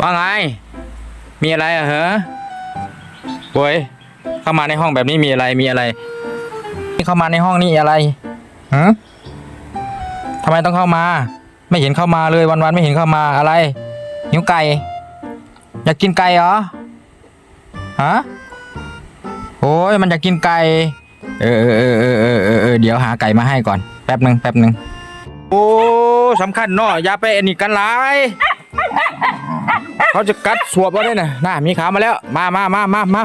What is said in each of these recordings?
ว่าไง มีอะไรอะเหรอโวยเข้ามาในห้องแบบนี้มีอะไร มีอะไร เข้ามาในห้องนี่อะไรฮะทำไมต้องเข้ามา ไม่เห็นเข้ามาเลยวันๆไม่เห็นเข้ามาอะไร หิวไก่ อยากกินไก่เหรอ ฮะ โอ้ยมันอยากกินไก่ เออเออเออเออเออเออเออเดี๋ยวหาไก่มาให้ก่อน แป๊บหนึ่งแป๊บหนึ่งโอ้สำคัญเนาะอย่าไปอันนี้กันหลาย เขาจะกัดสวบเอาได้น่ะน่ามีขามาแล้ว มามามามามา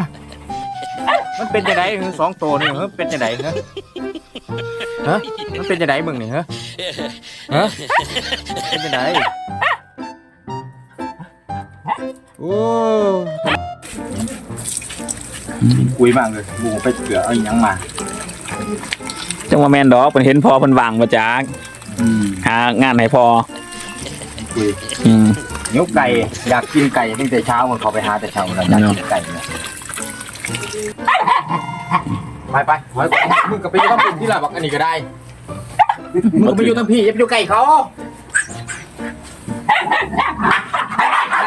มันเป็นจะไดสองตัวนี่เหรอเป็นจะไดเหรอฮะมันเป็นจะไดมึงนี่เหรอฮะเป็นจะไดโอ้คุยมากเลยบูไปเกลือเอาอีหยังมาจังว่าแมนดอกเพิ่นเห็นพอเพิ่นวางมาจากหางานให้พอคุยอืม นิ้วไก่อยากกินไก่ตั้งแต่เช้ามันเขาไปหาแต่เช้าแล้วอยากกินไก่เนี่ยไปไปถอยก่อนมึงก็ไปอยู่ทั้งปุ่มที่ละบอกอันนี้ก็ได้มึงก็ไปอยู่ทั้งพี่อย่าไปอยู่ไก่เขา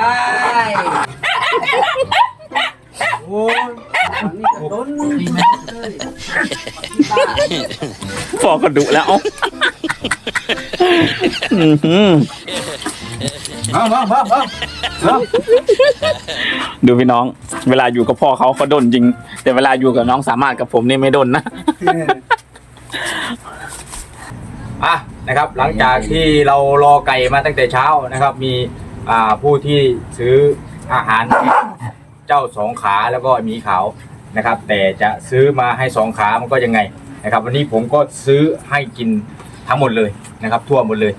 ได้โอ้ยพอก็ดุแล้วเอ้าอื้อหือ มามามามามาดูพี่น้อง เวลาอยู่กับพ่อเขาเขาดนจริง แต่เวลาอยู่กับน้องสามารถกับผมนี่ไม่ดนนะอะนะครับ หลังจากที่เรารอไก่มาตั้งแต่เช้านะครับ มีอ่าผู้ที่ซื้ออาหารเจ้าสองขาแล้วก็มีขาวนะครับ แต่จะซื้อมาให้สองขามันก็ยังไงนะครับ วันนี้ผมก็ซื้อให้กินทั้งหมดเลยนะครับ ทั่วหมดเลย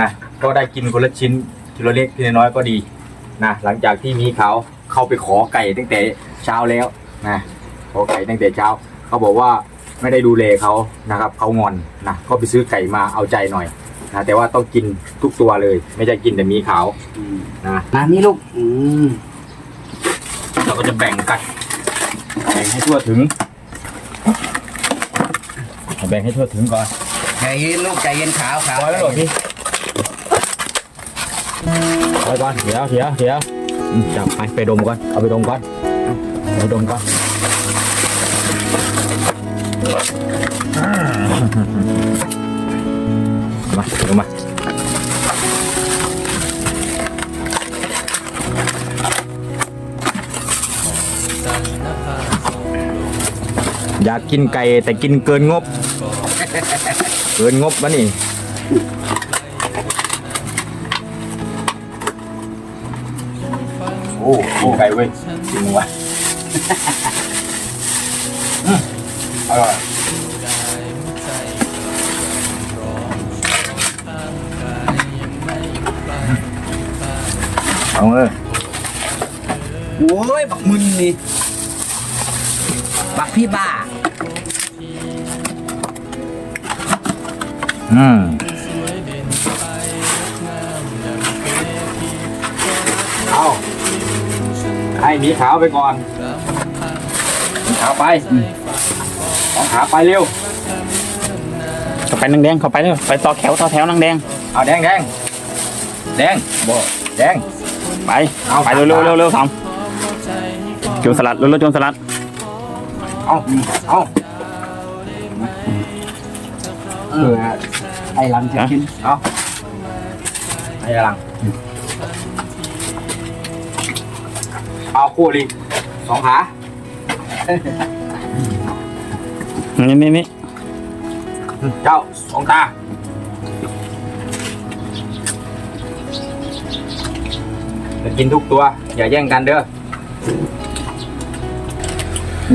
นะก็ได้กินคนละชิ้น ทีละเล็กทีละน้อยก็ดีนะหลังจากที่หมีขาวเข้าไปขอไก่ตั้งแต่เช้าแล้วนะขอไก่ตั้งแต่เช้า เขาบอกว่าไม่ได้ดูแลเขานะครับเขางอนนะก็ไปซื้อไก่มาเอาใจหน่อยนะแต่ว่าต้องกินทุกตัวเลย ไม่ใช่กินแต่หมีขาวนะมานี่ลูกอืมเราก็จะแบ่งกันแบ่งให้ทั่วถึงแบ่งให้ทั่วถึงก่อนใจเย็นลูกใจเย็นขาวขาวปล่อยไว้หน่อย พี่ปก่อนเดี๋ยวเดี๋ยวเดี๋ยวอืมจับไปไปดมก่อนเอาไปดมก่อนเอาไปดมก่อนมาดูมาอยากกินไก่แต่กินเกินงบ เกินงบวะนี่ โอ้โหไก่เว้ยจริงวะอืมอร่อยเอาเลยโอ้ย บักมึนนี่บักพี่บ้า อืม ให้หมีขาวไปก่อนหมีขาวไปอืมสองขาไปเร็ว เข้าไปนางแดงเข้าไปเลยไปต่อแถวต่อแถวนางแดงเอาแดงแดงแดงบ่แดง ไปเอาไปเร็วเร็วเร็วเร็วทำโจนสลัดเร็วเร็วโจนสลัดเอาเอาเออไอ้หลังจะกินเอาไอ้กำลัง เอาคู่ลิงสองขานี่นี่นี่เจ้าสองตาจะกินทุกตัว อย่าแย่งกันเด้อ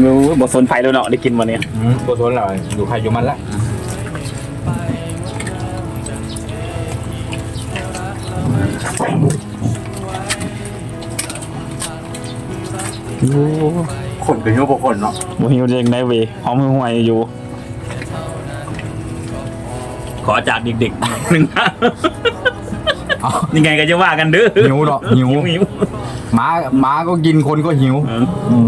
ดูบทสนไฟแล้วเนาะได้กินวันนี้ตัวทนเหรออยู่ใครอยู่มันละ โอ้คนเป็นโยบคนเนาะโหหิวเองได้เวยหอมห่วยอยู่ ขอจากเด็กๆหนึ่งนะยังไงก็จะว่ากันเด้อหิวเนาะหิวหิวหมาหมาก็กินคนก็หิวอืมอืม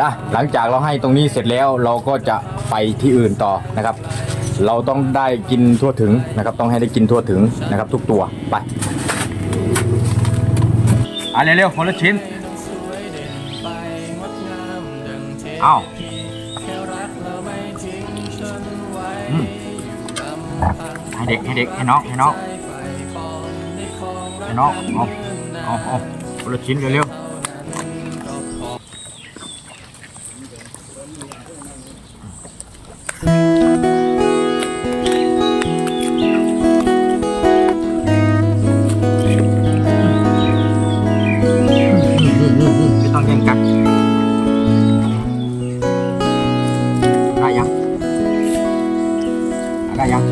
นะหลังจากเราให้ตรงนี้เสร็จแล้วเราก็จะไปที่อื่นต่อนะครับ เราต้องได้กินทั่วถึงนะครับ ต้องให้ได้กินทั่วถึงนะครับ ทุกตัวไปอะอะเร็วๆคนละชิ้น อ้าอืมให้เด็กให้เด็กให้น้องให้น้องให้น้องเอาเอาเอาคนละชิ้นเร็วๆ ได้ยัง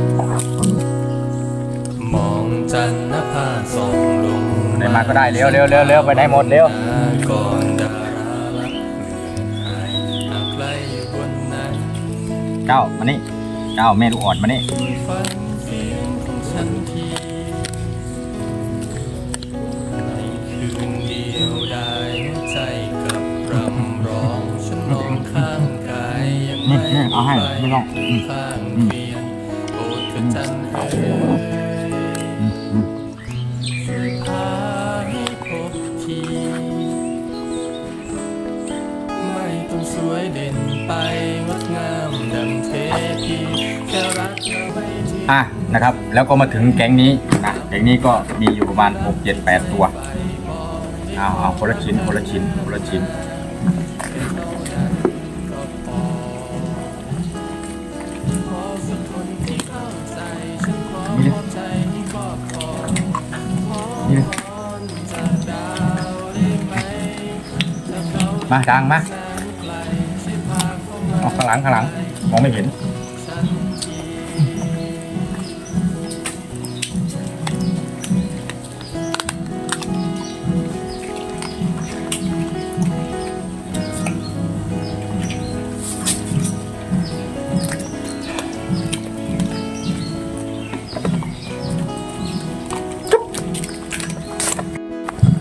มองจันทร์ภาส่องลงได้มาก็ได้เร็วเร็วเร็วเร็วไปได้หมดเร็วก่อนดาราลับหายหากไกลบนนั้นเจ้ามานี่เจ้าแม่ลูกอ่อนมานี่ฟังเสียงของฉันทีในคืน อะนะครับ แล้วก็มาถึงแก๊งนี้นะแก๊งนี้ก็มีอยู่ประมาณหกเจ็ดแปดตัวเอาเอาคนละชิ้นคนละชิ้นคนละชิ้นขอสักคนที่เข้าจฉันขอนี่มอบใจให้ครอบครองนี่จาดังมาแสนไกลช่วยพาเข้ามาเอาข้างหลังข้างหลังมองไม่เห็น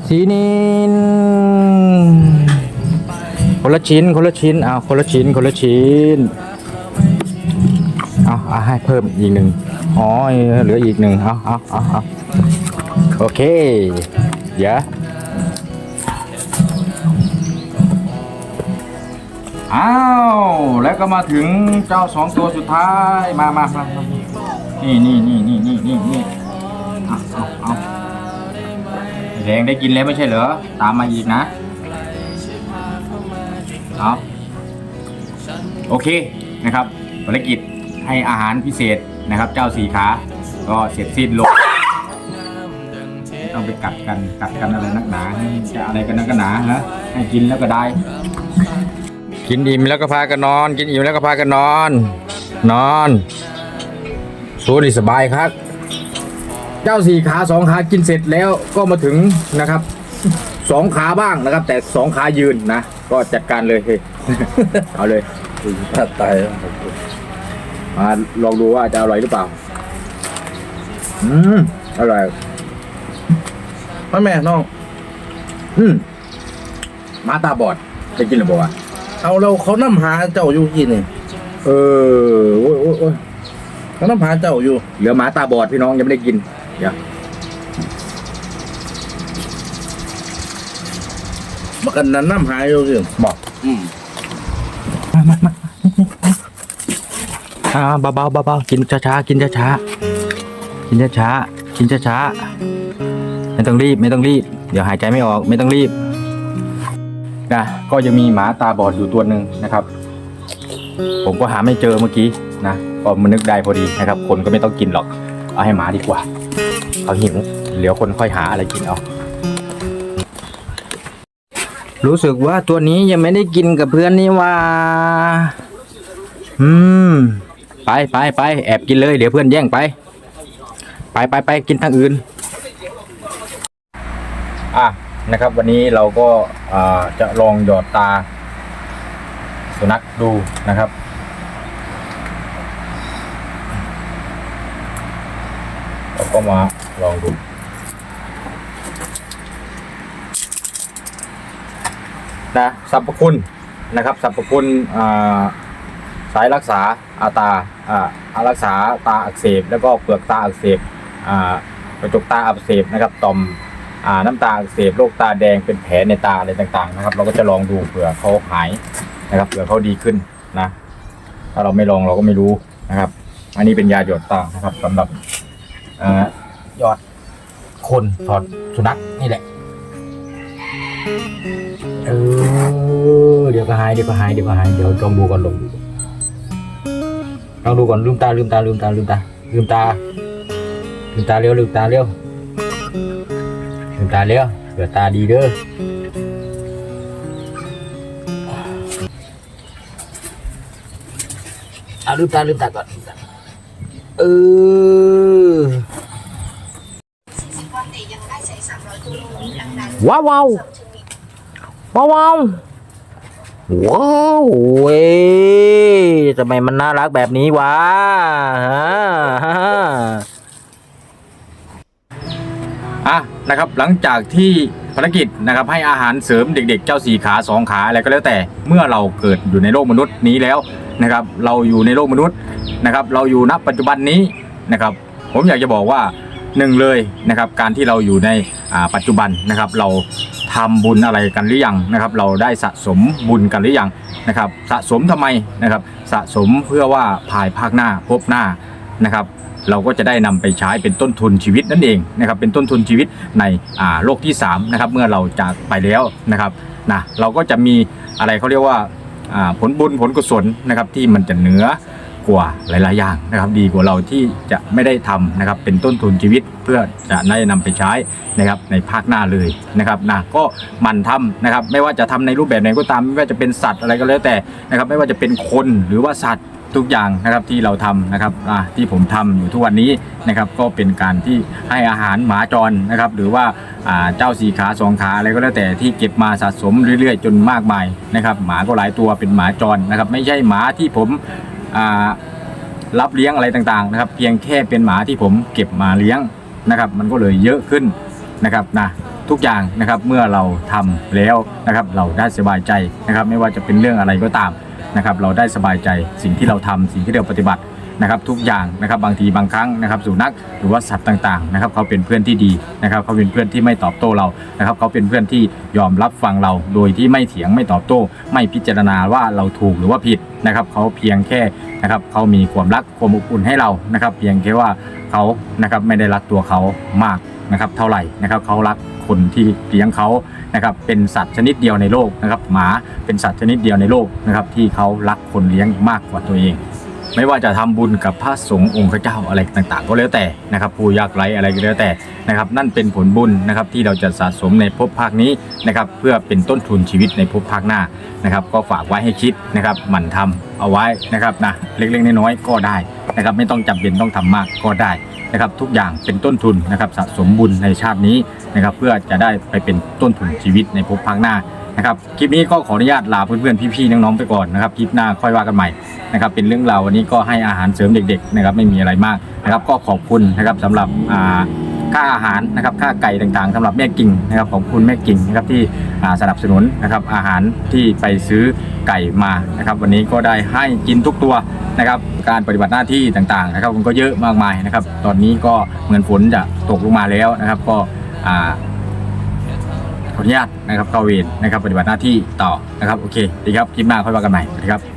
สีนินคนละชิ้นคนละชิ้นเอาคนละชิ้นคนละชิ้นเอาเอาให้เพิ่มอีกหนึ่งอ๋อเหลืออีกหนึ่งเอาเอาเอาเอาโอเคเดี๋ยวอ้าวแล้วก็มาถึงเจ้าสองตัวสุดท้ายมามามามานี่นี่นี่นี่นี่นี่ แดงได้กินแล้วไม่ใช่เหรอ ตามมาอีกนะเอาโอเคนะครับภารกิจให้อาหารพิเศษนะครับ เจ้าสีขา ก็เสร็จสิ้นลงไม่ต้องไปกัดกันกัดกันอะไรนักหนาจะอะไรกันนักหนาฮะให้กินแล้วก็ได้ กินอิ่มแล้วก็พากันนอน กินอิ่มแล้วก็พากันนอน นอนสู้นี่สบายครับ เจ้าสี่ขาสองขากินเสร็จแล้วก็มาถึงนะครับสองขาบ้างนะครับ แต่สองขายืนนะ ก็จัดการเลยเฮ้ยเอาเลยถ้าตายมาลองดูว่าจะอร่อยหรือเปล่า อืมอร่อยพ่อแม่น้อง อืมหมาตาบอดจะกินหรือเปล่าวะเอาเราเขานำหาเจ้าอยู่กี่นี่เออโอ้ยโอ้ยโอ้ยเขานำหาเจ้าอยู่ เหลือหมาตาบอดพี่น้องยังไม่ได้กิน เดี๋ยวมากันนั้นนำหาอยู่สิบอกอืมอ่าเบาๆเบาๆกินช้าๆกินช้าๆกินช้าๆกินช้าๆไม่ต้องรีบไม่ต้องรีบ เดี๋ยวหายใจไม่ออกไม่ต้องรีบนะก็ยังมีหมาตาบอดอยู่ตัวหนึ่งนะครับ ผมก็หาไม่เจอเมื่อกี้นะก็มันนึกได้พอดีนะครับ คนก็ไม่ต้องกินหรอก เอาให้หมาดีกว่า เขาหิวเดี๋ยวคนค่อยหาอะไรกินเอา รู้สึกว่าตัวนี้ยังไม่ได้กินกับเพื่อนนี่ว่า อืม ไปไปไปแอบกินเลย เดี๋ยวเพื่อนแย่งไป ไปไปไปกินทางอื่น อะนะครับ วันนี้เราก็อ่าจะลองหยอดตา สุนัขดูนะครับเราก็มา ลองดูนะสรรพคุณนะครับสรรพคุณสายรักษาอาตาอ่ารักษาตาอักเสบ แล้วก็เปลือกตาอักเสบกระจกตาอักเสบนะครับต่อมออ่าน้ำตาอักเสบโรคตาแดงเป็นแผลในตาอะไรต่างๆนะครับ เราก็จะลองดูเผื่อเขาหายนะครับเผื่อเขาดีขึ้นนะถ้าเราไม่ลองเราก็ไม่รู้นะครับ อันนี้เป็นยาหยดตานะครับสำหรับอ่อ ยอดคนถอดสุนัขนี่แหละเออเดี๋ยวก็หายเดี๋ยวก็หายเดี๋ยวก็หายเดี๋ยวลองดูก่อนลองดูลองดูก่อนลืมตาลืมตาลืมตาลืมตาลืมตาลืมตาเร็วลืมตาเร็วลืมตาเร็วเผื่อตาดีเด้ออาลืมตาลืมตาก่อนเออ ว้าวว้าวว้าวว้าวว้าวเว้ยทำไมมันน่ารักแบบนี้วะฮะอะนะครับหลังจากที่ภารกิจนะครับให้อาหารเสริมเด็กๆ เจ้าสี่ขาสองขาอะไรก็แล้วแต่เมื่อเราเกิดอยู่ในโลกมนุษย์นี้แล้วนะครับ เราอยู่ในโลกมนุษย์นะครับ เราอยู่ณปัจจุบันนี้นะครับ ผมอยากจะบอกว่า หนึ่งเลยนะครับการที่เราอยู่ในปัจจุบันนะครับเราทำบุญอะไรกันหรือยังนะครับ เราได้สะสมบุญกันหรือยังนะครับสะสมทำไมนะครับสะสมเพื่อว่าภายภาคหน้าพบหน้านะครับเราก็จะได้นำไปใช้เป็นต้นทุนชีวิตนั่นเองนะครับเป็นต้นทุนชีวิตในโลกที่3นะครับเมื่อเราจากไปแล้วนะครับนะเราก็จะมีอะไรเขาเรียกว่าอ่าผลบุญผลกุศลนะครับที่มันจะเหนือ กว่าหลาย ๆ อย่างนะครับ ดีกว่าเราที่จะไม่ได้ทำนะครับ เป็นต้นทุนชีวิตเพื่อจะได้นำไปใช้นะครับในภาคหน้าเลยนะครับนะก็หมันทำนะครับ ไม่ว่าจะทำในรูปแบบไหนก็ตามไม่ว่าจะเป็นสัตว์อะไรก็แล้วแต่นะครับ ไม่ว่าจะเป็นคนหรือว่าสัตว์ทุกอย่างนะครับที่เราทำนะครับอ่าที่ผมทำอยู่ทุกวันนี้นะครับก็เป็นการที่ให้อาหารหมาจรนะครับ หรือว่าอ่าเจ้าสีขาสองขาอะไรก็แล้วแต่ที่เก็บมาสะสมเรื่อย ๆ จนมากมายนะครับ หมาก็หลายตัวเป็นหมาจรนะครับ ไม่ใช่หมาที่ผม รับเลี้ยงอะไรต่างๆนะครับ เพียงแค่เป็นหมาที่ผมเก็บมาเลี้ยงนะครับ มันก็เลยเยอะขึ้นนะครับนะทุกอย่างนะครับเมื่อเราทำแล้วนะครับ เราได้สบายใจนะครับ ไม่ว่าจะเป็นเรื่องอะไรก็ตามนะครับ เราได้สบายใจสิ่งที่เราทำสิ่งที่เราปฏิบัติ นะครับทุกอย่างนะครับบางทีบางครั้งนะครับสุนัขหรือว่าสัตว์ต่างๆนะครับเขาเป็นเพื่อนที่ดีนะครับเขาเป็นเพื่อนที่ไม่ตอบโต้เรานะครับเขาเป็นเพื่อนที่ยอมรับฟังเรา โดยที่ไม่เถียงไม่ตอบโต้ ไม่พิจารณาว่าเราถูกหรือว่าผิดนะครับเขาเพียงแค่นะครับเขามีความรักความอบอุ่นให้เรานะครับ เพียงแค่ว่าเขานะครับไม่ได้รักตัวเขามากนะครับเท่าไหร่นะครับเขารักคนที่เลี้ยงเขานะครับเป็นสัตว์ชนิดเดียวในโลกนะครับหมาเป็นสัตว์ชนิดเดียวในโลกนะครับที่เขารักคนเลี้ยงมากกว่าตัวเอง ไม่ว่าจะทำบุญกับพระสงฆ์องค์พระเจ้าอะไรต่างๆ ก็แล้วแต่นะครับผู้ยากไร้อะไรก็แล้วแต่นะครับนั่นเป็นผลบุญนะครับที่เราจะสะสมในภพภาคนี้นะครับเพื่อเป็นต้นทุนชีวิตในภพภาคหน้านะครับก็ฝากไว้ให้คิดนะครับหมั่นทำเอาไว้นะครับนะเล็กๆน้อยๆก็ได้นะครับไม่ต้องจำเป็นต้องทำมากก็ได้นะครับทุกอย่างเป็นต้นทุนนะครับสะสมบุญในชาตินี้นะครับเพื่อจะได้ไปเป็นต้นทุนชีวิตในภพภาคหน้า นะครับคลิปนี้ก็ขออนุญาตลาเพื่อนๆพี่ๆน้องๆไปก่อนนะครับคลิปหน้าค่อยว่ากันใหม่นะครับเป็นเรื่องราววันนี้ก็ให้อาหารเสริมเด็กๆนะครับไม่มีอะไรมากนะครับก็ขอบคุณนะครับสำหรับค่าอาหารนะครับค่าไก่ต่างๆสำหรับแม่กิ่งนะครับของคุณแม่กิ่งนะครับที่สนับสนุนนะครับอาหารที่ไปซื้อไก่มานะครับวันนี้ก็ได้ให้กินทุกตัวนะครับการปฏิบัติหน้าที่ต่างๆนะครับมันก็เยอะมากมายนะครับตอนนี้ก็เหมือนฝนจะตกลงมาแล้วนะครับก็ ขออนุญาตนะครับเข้าเวรนะครับปฏิบัติหน้าที่ต่อนะครับโอเคดีครับคลิปหน้าค่อยว่ากันใหม่สวัสดีครับ